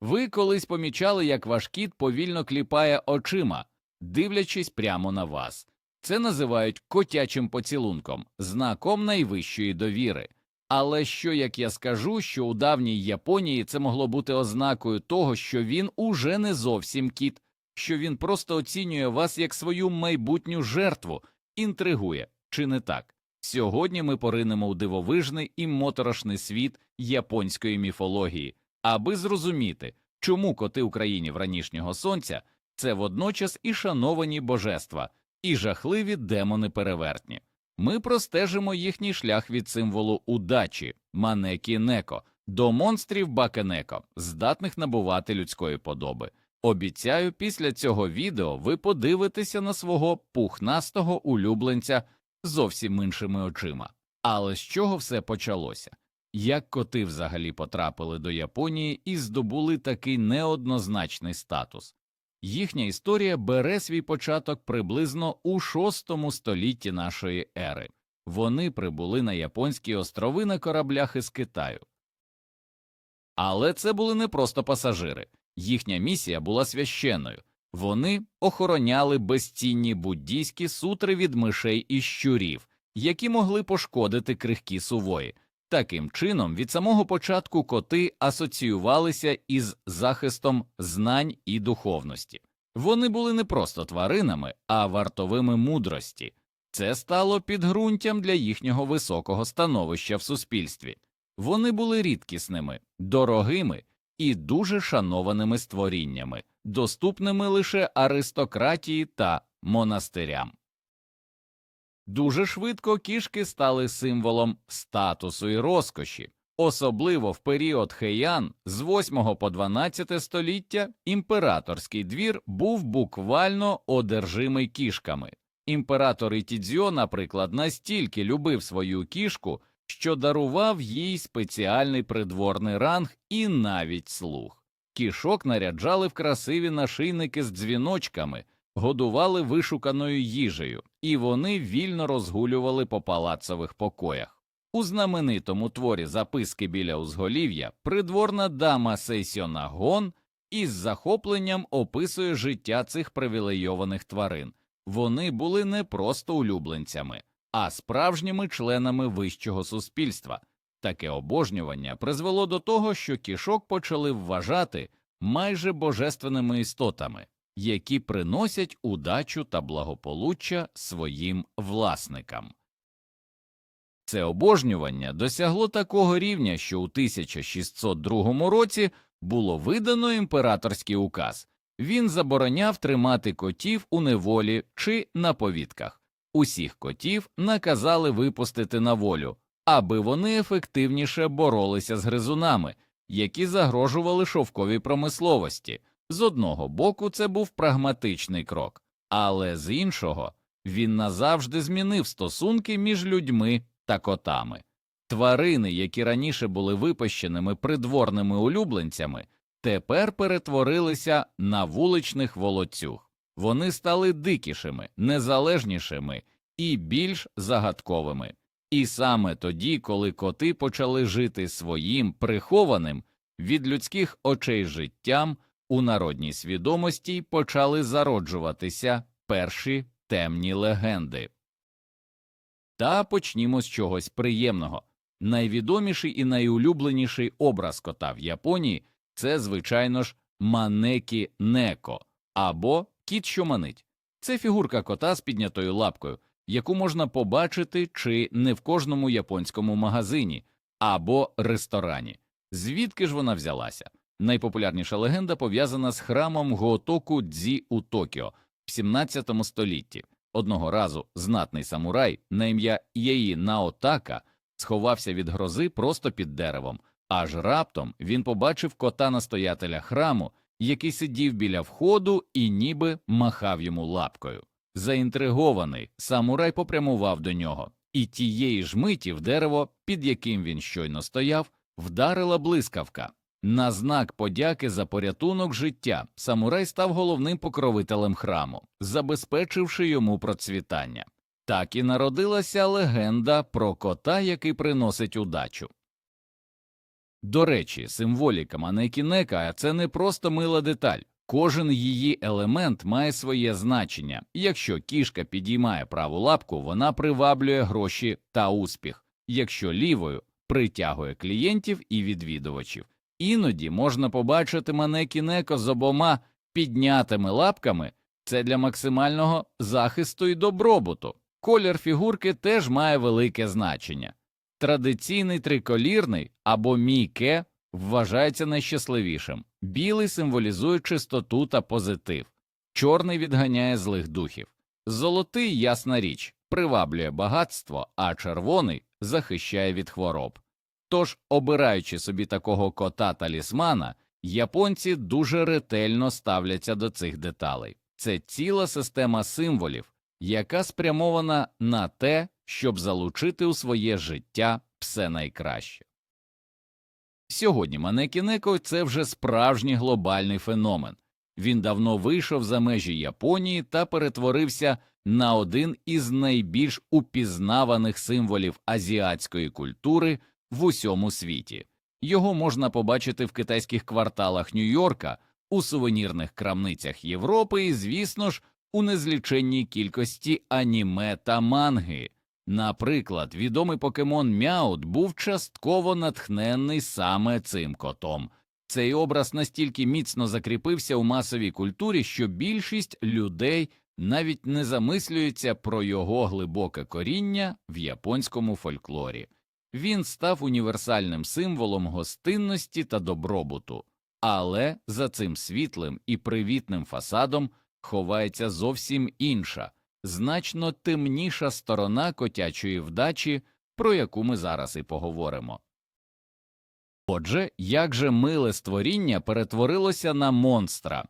Ви колись помічали, як ваш кіт повільно кліпає очима, дивлячись прямо на вас. Це називають котячим поцілунком, знаком найвищої довіри. Але що як я скажу, що у давній Японії це могло бути ознакою того, що він уже не зовсім кіт, що він просто оцінює вас як свою майбутню жертву, інтригує, чи не так? Сьогодні ми поринемо у дивовижний і моторошний світ японської міфології, аби зрозуміти, чому коти Українів ранішнього сонця це водночас і шановані божества, і жахливі демони перевертні. Ми простежимо їхній шлях від символу удачі манекі неко до монстрів бакенеко, здатних набувати людської подоби. Обіцяю, після цього відео ви подивитеся на свого пухнастого улюбленця зовсім іншими очима. Але з чого все почалося? Як коти взагалі потрапили до Японії і здобули такий неоднозначний статус? Їхня історія бере свій початок приблизно у VI столітті нашої ери. Вони прибули на японські острови на кораблях із Китаю. Але це були не просто пасажири. Їхня місія була священною. Вони охороняли безцінні буддійські сутри від мишей і щурів, які могли пошкодити крихкі сувої. Таким чином, від самого початку коти асоціювалися із захистом знань і духовності. Вони були не просто тваринами, а вартовими мудрості. Це стало підґрунтям для їхнього високого становища в суспільстві. Вони були рідкісними, дорогими і дуже шанованими створіннями, доступними лише аристократії та монастирям. Дуже швидко кішки стали символом статусу і розкоші. Особливо в період Хеян з 8 по 12 століття імператорський двір був буквально одержимий кішками. Імператор Ітідзьо, наприклад, настільки любив свою кішку, що дарував їй спеціальний придворний ранг і навіть слух. Кішок наряджали в красиві нашийники з дзвіночками, годували вишуканою їжею, і вони вільно розгулювали по палацових покоях. У знаменитому творі записки біля узголів'я придворна дама Сейсьона Гон із захопленням описує життя цих привілейованих тварин. Вони були не просто улюбленцями, а справжніми членами вищого суспільства. Таке обожнювання призвело до того, що кішок почали вважати майже божественними істотами, які приносять удачу та благополуччя своїм власникам. Це обожнювання досягло такого рівня, що у 1602 році було видано імператорський указ. Він забороняв тримати котів у неволі чи на повідках. Усіх котів наказали випустити на волю, аби вони ефективніше боролися з гризунами, які загрожували шовковій промисловості. З одного боку, це був прагматичний крок, але з іншого він назавжди змінив стосунки між людьми та котами. Тварини, які раніше були випащеними придворними улюбленцями, тепер перетворилися на вуличних волоцюг. Вони стали дикішими, незалежнішими і більш загадковими. І саме тоді, коли коти почали жити своїм прихованим від людських очей життям, у народній свідомості почали зароджуватися перші темні легенди. Та почнімо з чогось приємного. Найвідоміший і найулюбленіший образ кота в Японії це, звичайно ж, манекі неко або кіт, що манить. Це фігурка кота з піднятою лапкою, яку можна побачити чи не в кожному японському магазині або ресторані. Звідки ж вона взялася? Найпопулярніша легенда пов'язана з храмом Гоотоку Дзі у Токіо в 17 столітті. Одного разу знатний самурай на ім'я Єї Наотака сховався від грози просто під деревом, аж раптом він побачив кота настоятеля храму, який сидів біля входу і ніби махав йому лапкою. Заінтригований, самурай попрямував до нього, і тієї ж миті в дерево, під яким він щойно стояв, вдарила блискавка. На знак подяки за порятунок життя самурай став головним покровителем храму, забезпечивши йому процвітання. Так і народилася легенда про кота, який приносить удачу. До речі, символіка манекінека – це не просто мила деталь. Кожен її елемент має своє значення. Якщо кішка підіймає праву лапку, вона приваблює гроші та успіх. Якщо лівою притягує клієнтів і відвідувачів. Іноді можна побачити манекінеко з обома піднятими лапками. Це для максимального захисту і добробуту. Колір фігурки теж має велике значення. Традиційний триколірний або мійке вважається найщасливішим. Білий символізує чистоту та позитив, чорний відганяє злих духів. Золотий, ясна річ, приваблює багатство, а червоний захищає від хвороб. Тож, обираючи собі такого кота талісмана, японці дуже ретельно ставляться до цих деталей. Це ціла система символів, яка спрямована на те, щоб залучити у своє життя все найкраще. Сьогодні Манекінеко – це вже справжній глобальний феномен. Він давно вийшов за межі Японії та перетворився на один із найбільш упізнаваних символів азіатської культури в усьому світі. Його можна побачити в китайських кварталах Нью-Йорка, у сувенірних крамницях Європи і, звісно ж, у незліченній кількості аніме та манги. Наприклад, відомий покемон Мяут був частково натхнений саме цим котом. Цей образ настільки міцно закріпився у масовій культурі, що більшість людей навіть не замислюється про його глибоке коріння в японському фольклорі. Він став універсальним символом гостинності та добробуту, але за цим світлим і привітним фасадом ховається зовсім інша, значно темніша сторона котячої вдачі, про яку ми зараз і поговоримо. Отже, як же миле створіння перетворилося на монстра?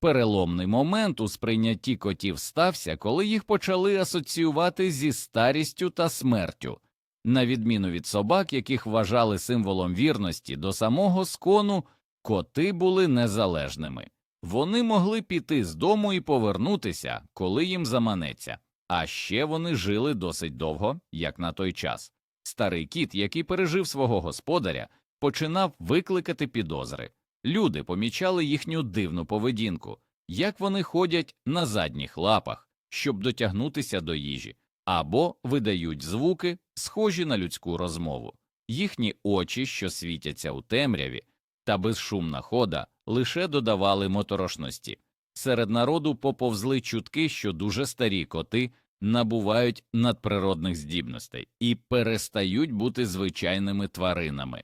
Переломний момент у сприйнятті котів стався, коли їх почали асоціювати зі старістю та смертю. На відміну від собак, яких вважали символом вірності до самого скону, коти були незалежними. Вони могли піти з дому і повернутися, коли їм заманеться, а ще вони жили досить довго, як на той час. Старий кіт, який пережив свого господаря, починав викликати підозри. Люди помічали їхню дивну поведінку, як вони ходять на задніх лапах, щоб дотягнутися до їжі, або видають звуки, схожі на людську розмову. Їхні очі, що світяться у темряві, та безшумна хода лише додавали моторошності. Серед народу поповзли чутки, що дуже старі коти набувають надприродних здібностей і перестають бути звичайними тваринами.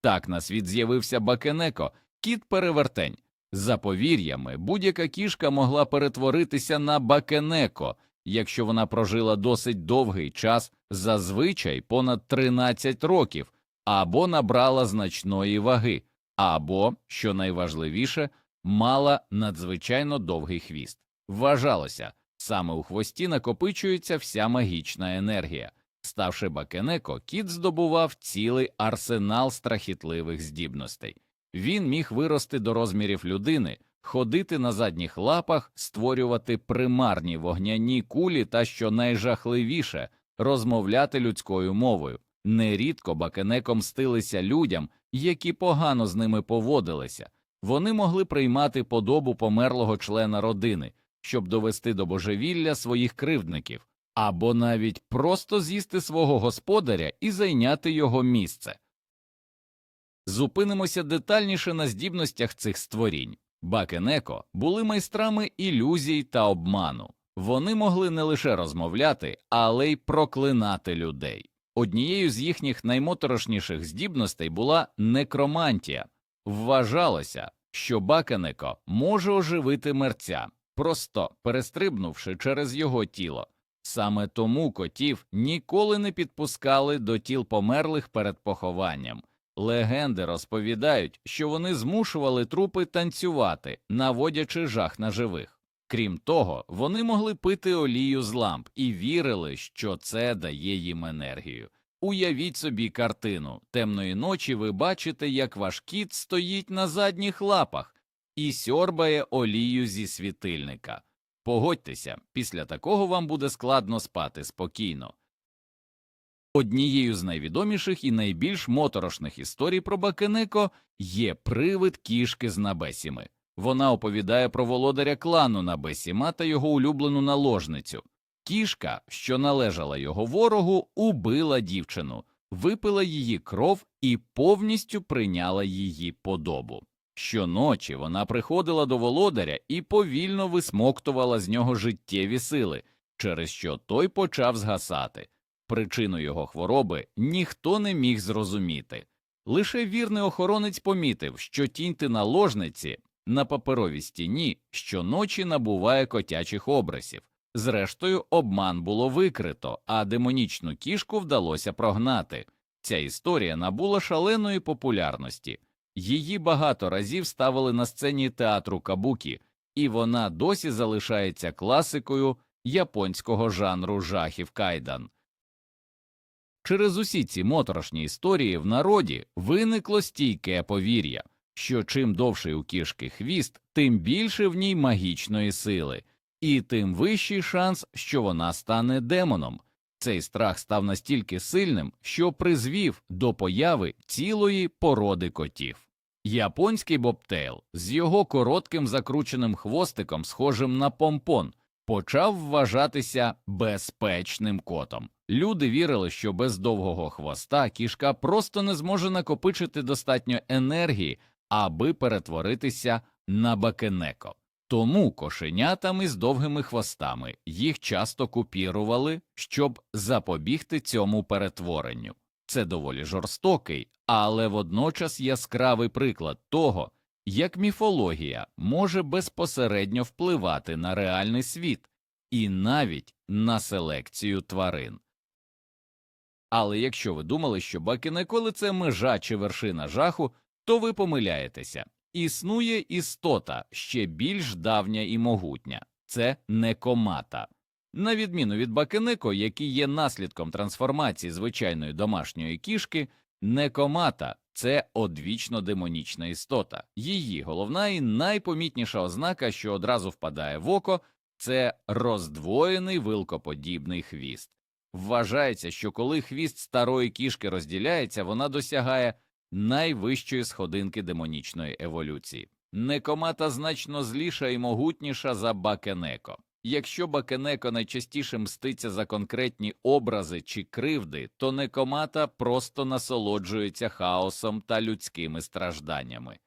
Так на світ з'явився Бакенеко, кіт перевертень. За повір'ями, будь-яка кішка могла перетворитися на Бакенеко, якщо вона прожила досить довгий час, зазвичай понад 13 років, або набрала значної ваги, або, що найважливіше, мала надзвичайно довгий хвіст. Вважалося, саме у хвості накопичується вся магічна енергія. Ставши Бакенеко, кіт здобував цілий арсенал страхітливих здібностей. Він міг вирости до розмірів людини, ходити на задніх лапах, створювати примарні вогняні кулі та, що найжахливіше, розмовляти людською мовою. Нерідко Бакенеко мстилися людям, які погано з ними поводилися. Вони могли приймати подобу померлого члена родини, щоб довести до божевілля своїх кривдників, або навіть просто з'їсти свого господаря і зайняти його місце. Зупинимося детальніше на здібностях цих створінь. Бакенеко були майстрами ілюзій та обману. Вони могли не лише розмовляти, але й проклинати людей. Однією з їхніх наймоторошніших здібностей була некромантія. Вважалося, що Бакенеко може оживити мерця, просто перестрибнувши через його тіло. Саме тому котів ніколи не підпускали до тіл померлих перед похованням. Легенди розповідають, що вони змушували трупи танцювати, наводячи жах на живих. Крім того, вони могли пити олію з ламп і вірили, що це дає їм енергію. Уявіть собі картину темної ночі ви бачите, як ваш кіт стоїть на задніх лапах і сьорбає олію зі світильника. Погодьтеся, після такого вам буде складно спати спокійно. Однією з найвідоміших і найбільш моторошних історій про Бакенеко є привид кішки з Набесіми. Вона оповідає про володаря клану Набесіма та його улюблену наложницю. Кішка, що належала його ворогу, убила дівчину, випила її кров і повністю прийняла її подобу. Щоночі вона приходила до володаря і повільно висмоктувала з нього життєві сили, через що той почав згасати. Причину його хвороби ніхто не міг зрозуміти. Лише вірний охоронець помітив, що тінь наложниці на паперовій стіні щоночі набуває котячих образів. Зрештою, обман було викрито, а демонічну кішку вдалося прогнати. Ця історія набула шаленої популярності. Її багато разів ставили на сцені театру кабукі, і вона досі залишається класикою японського жанру жахів кайдан. Через усі ці моторошні історії в народі виникло стійке повір'я, що чим довший у кішки хвіст, тим більше в ній магічної сили, і тим вищий шанс, що вона стане демоном. Цей страх став настільки сильним, що призвів до появи цілої породи котів. Японський бобтейл з його коротким закрученим хвостиком, схожим на помпон, почав вважатися безпечним котом. Люди вірили, що без довгого хвоста кішка просто не зможе накопичити достатньо енергії, аби перетворитися на бакенеко. Тому кошенятами з довгими хвостами їх часто купірували, щоб запобігти цьому перетворенню. Це доволі жорстокий, але водночас яскравий приклад того, як міфологія може безпосередньо впливати на реальний світ і навіть на селекцію тварин. Але якщо ви думали, що бакенеколи це межа чи вершина жаху, то ви помиляєтеся. Існує істота ще більш давня і могутня це некомата. На відміну від бакенеко, який є наслідком трансформації звичайної домашньої кішки, некомата це одвічно демонічна істота. Її головна і найпомітніша ознака, що одразу впадає в око, це роздвоєний вилкоподібний хвіст. Вважається, що коли хвіст старої кішки розділяється, вона досягає найвищої сходинки демонічної еволюції. Некомата значно зліша і могутніша за бакенеко. Якщо бакенеко найчастіше мститься за конкретні образи чи кривди, то некомата просто насолоджується хаосом та людськими стражданнями.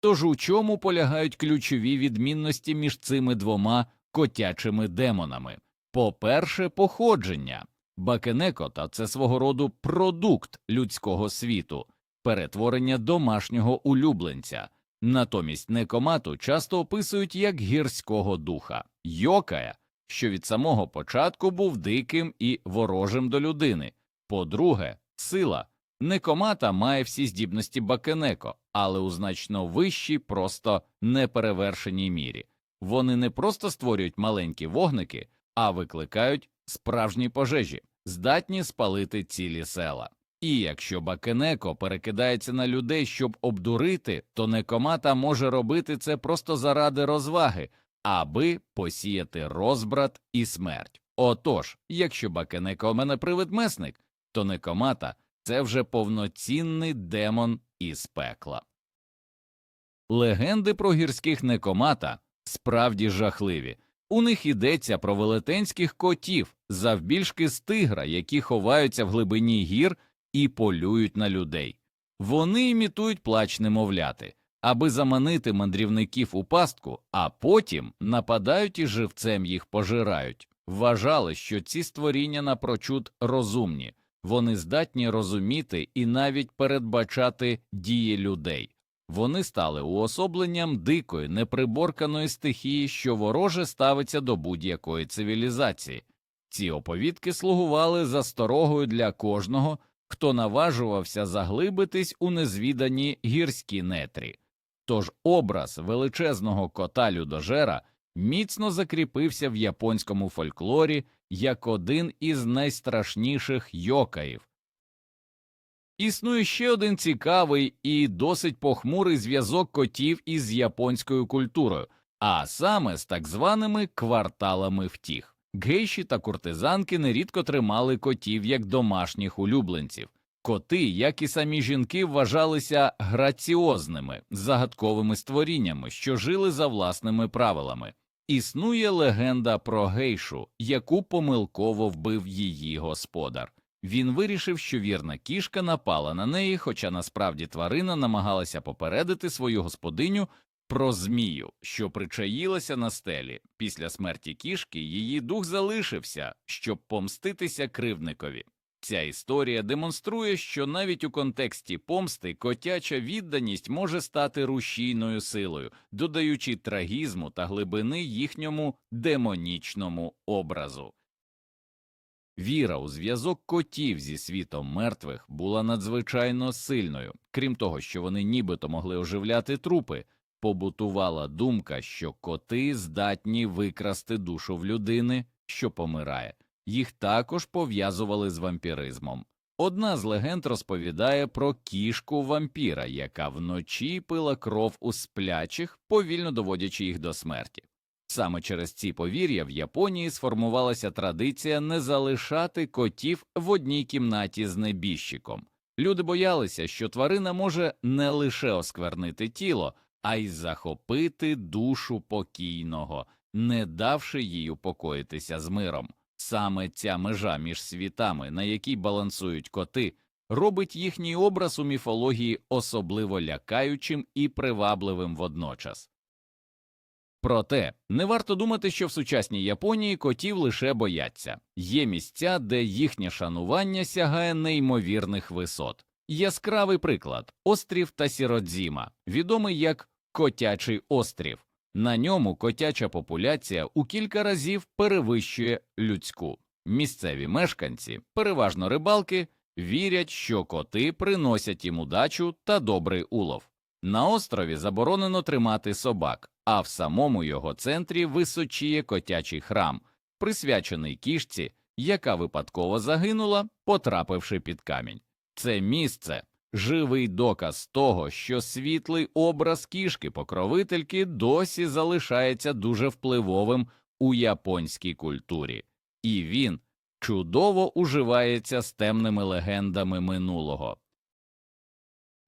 Тож у чому полягають ключові відмінності між цими двома котячими демонами? По-перше, походження. Бакенекота це свого роду продукт людського світу, перетворення домашнього улюбленця. Натомість некомату часто описують як гірського духа, йокая, що від самого початку був диким і ворожим до людини. По-друге, сила. Некомата має всі здібності Бакенеко, але у значно вищій, просто неперевершеній мірі. Вони не просто створюють маленькі вогники, а викликають справжні пожежі, здатні спалити цілі села. І якщо Бакенеко перекидається на людей, щоб обдурити, то некомата може робити це просто заради розваги, аби посіяти розбрат і смерть. Отож, якщо Бакенеко у мене привид-месник, то некомата це вже повноцінний демон із пекла. Легенди про гірських некомата справді жахливі. У них йдеться про велетенських котів завбільшки з тигра, які ховаються в глибині гір і полюють на людей. Вони імітують плач немовляти, аби заманити мандрівників у пастку, а потім нападають і живцем їх пожирають. Вважали, що ці створіння напрочуд розумні, вони здатні розуміти і навіть передбачати дії людей. Вони стали уособленням дикої, неприборканої стихії, що вороже ставиться до будь-якої цивілізації. Ці оповідки слугували засторогою для кожного, хто наважувався заглибитись у незвідані гірські нетрі. Тож образ величезного кота людожера міцно закріпився в японському фольклорі як один із найстрашніших йокаїв. Існує ще один цікавий і досить похмурий зв'язок котів із японською культурою, а саме з так званими кварталами втіх. Гейші та куртизанки нерідко тримали котів як домашніх улюбленців. Коти, як і самі жінки, вважалися граціозними, загадковими створіннями, що жили за власними правилами. Існує легенда про гейшу, яку помилково вбив її господар. Він вирішив, що вірна кішка напала на неї, хоча насправді тварина намагалася попередити свою господиню про змію, що причаїлася на стелі. Після смерті кішки її дух залишився, щоб помститися кривдникові. Ця історія демонструє, що навіть у контексті помсти котяча відданість може стати рушійною силою, додаючи трагізму та глибини їхньому демонічному образу. Віра у зв'язок котів зі світом мертвих була надзвичайно сильною, крім того, що вони нібито могли оживляти трупи, побутувала думка, що коти здатні викрасти душу в людини, що помирає. Їх також пов'язували з вампіризмом. Одна з легенд розповідає про кішку вампіра, яка вночі пила кров у сплячих, повільно доводячи їх до смерті. Саме через ці повір'я в Японії сформувалася традиція не залишати котів в одній кімнаті з небіжчиком. Люди боялися, що тварина може не лише осквернити тіло, а й захопити душу покійного, не давши їй упокоїтися з миром. Саме ця межа між світами, на якій балансують коти, робить їхній образ у міфології особливо лякаючим і привабливим водночас. Проте не варто думати, що в сучасній Японії котів лише бояться є місця, де їхнє шанування сягає неймовірних висот. Яскравий приклад острів Тасіродзіма, відомий як Котячий острів. На ньому котяча популяція у кілька разів перевищує людську. Місцеві мешканці, переважно рибалки, вірять, що коти приносять їм удачу та добрий улов. На острові заборонено тримати собак, а в самому його центрі височіє котячий храм, присвячений кішці, яка випадково загинула, потрапивши під камінь. Це місце живий доказ того, що світлий образ кішки покровительки досі залишається дуже впливовим у японській культурі, і він чудово уживається з темними легендами минулого.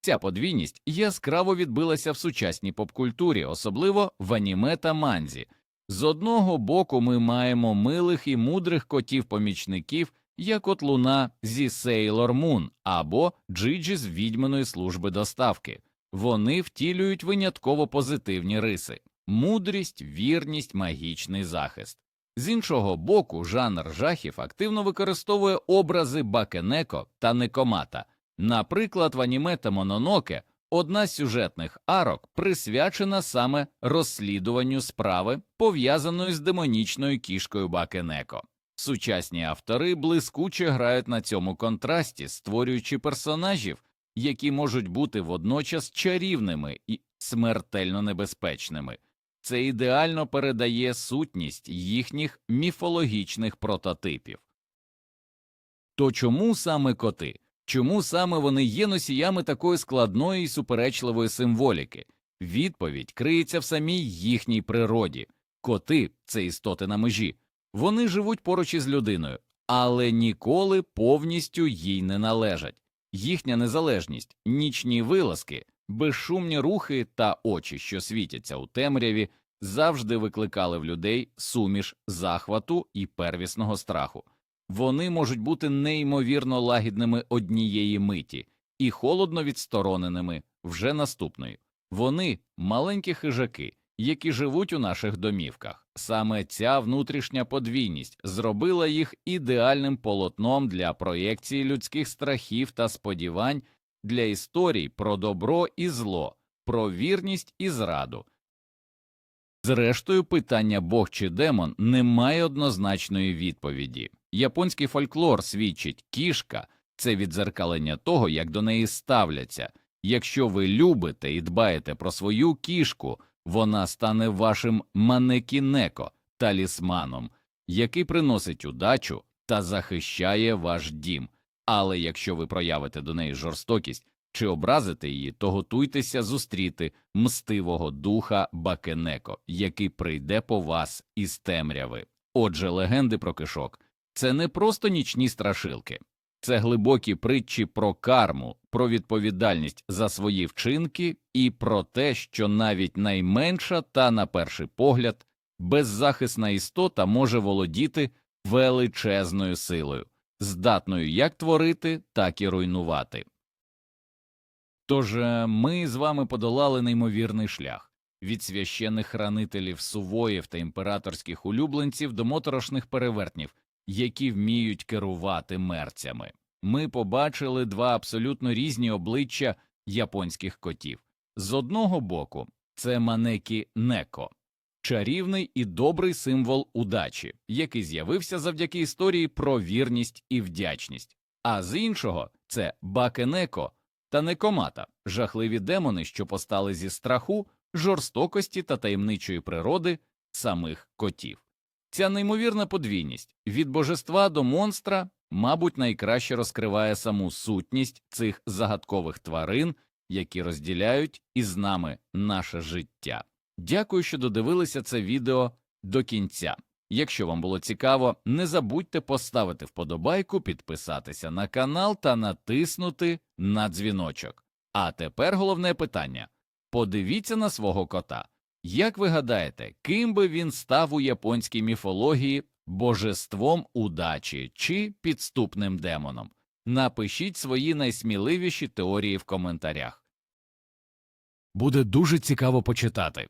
Ця подвійність яскраво відбилася в сучасній попкультурі, особливо в аніме та манзі. З одного боку ми маємо милих і мудрих котів-помічників, як от луна зі Сейлор Мун або Джиджі з відьманої служби доставки. Вони втілюють винятково позитивні риси мудрість, вірність, магічний захист. З іншого боку, жанр жахів активно використовує образи Бакенеко та Некомата. Наприклад, в аніме та Мононоке одна з сюжетних арок присвячена саме розслідуванню справи, пов'язаної з демонічною кішкою Бакенеко. Сучасні автори блискуче грають на цьому контрасті, створюючи персонажів, які можуть бути водночас чарівними і смертельно небезпечними. Це ідеально передає сутність їхніх міфологічних прототипів. То чому саме коти? Чому саме вони є носіями такої складної і суперечливої символіки? Відповідь криється в самій їхній природі. Коти це істоти на межі. Вони живуть поруч із людиною, але ніколи повністю їй не належать. Їхня незалежність, нічні вилазки, безшумні рухи та очі, що світяться у темряві, завжди викликали в людей суміш захвату і первісного страху. Вони можуть бути неймовірно лагідними однієї миті і холодно відстороненими вже наступної. Вони маленькі хижаки, які живуть у наших домівках. Саме ця внутрішня подвійність зробила їх ідеальним полотном для проєкції людських страхів та сподівань для історій про добро і зло, про вірність і зраду. Зрештою, питання Бог чи демон не має однозначної відповіді. Японський фольклор свідчить кішка це відзеркалення того, як до неї ставляться. Якщо ви любите і дбаєте про свою кішку, вона стане вашим манекінеко, талісманом, який приносить удачу та захищає ваш дім. Але якщо ви проявите до неї жорстокість чи образите її, то готуйтеся зустріти мстивого духа Бакенеко, який прийде по вас із темряви. Отже, легенди про кишок це не просто нічні страшилки, це глибокі притчі про карму, про відповідальність за свої вчинки і про те, що навіть найменша та, на перший погляд, беззахисна істота може володіти величезною силою, здатною як творити, так і руйнувати. Тож е, ми з вами подолали неймовірний шлях від священних хранителів сувоїв та імператорських улюбленців до моторошних перевертнів, які вміють керувати мерцями. Ми побачили два абсолютно різні обличчя японських котів. З одного боку, це манекі неко, чарівний і добрий символ удачі, який з'явився завдяки історії про вірність і вдячність. А з іншого це бакенеко та некомата, жахливі демони, що постали зі страху, жорстокості та таємничої природи самих котів. Ця неймовірна подвійність від божества до монстра, мабуть, найкраще розкриває саму сутність цих загадкових тварин, які розділяють із нами наше життя. Дякую, що додивилися це відео до кінця. Якщо вам було цікаво, не забудьте поставити вподобайку, підписатися на канал та натиснути на дзвіночок. А тепер головне питання подивіться на свого кота. Як ви гадаєте, ким би він став у японській міфології божеством удачі чи підступним демоном? Напишіть свої найсміливіші теорії в коментарях. Буде дуже цікаво почитати.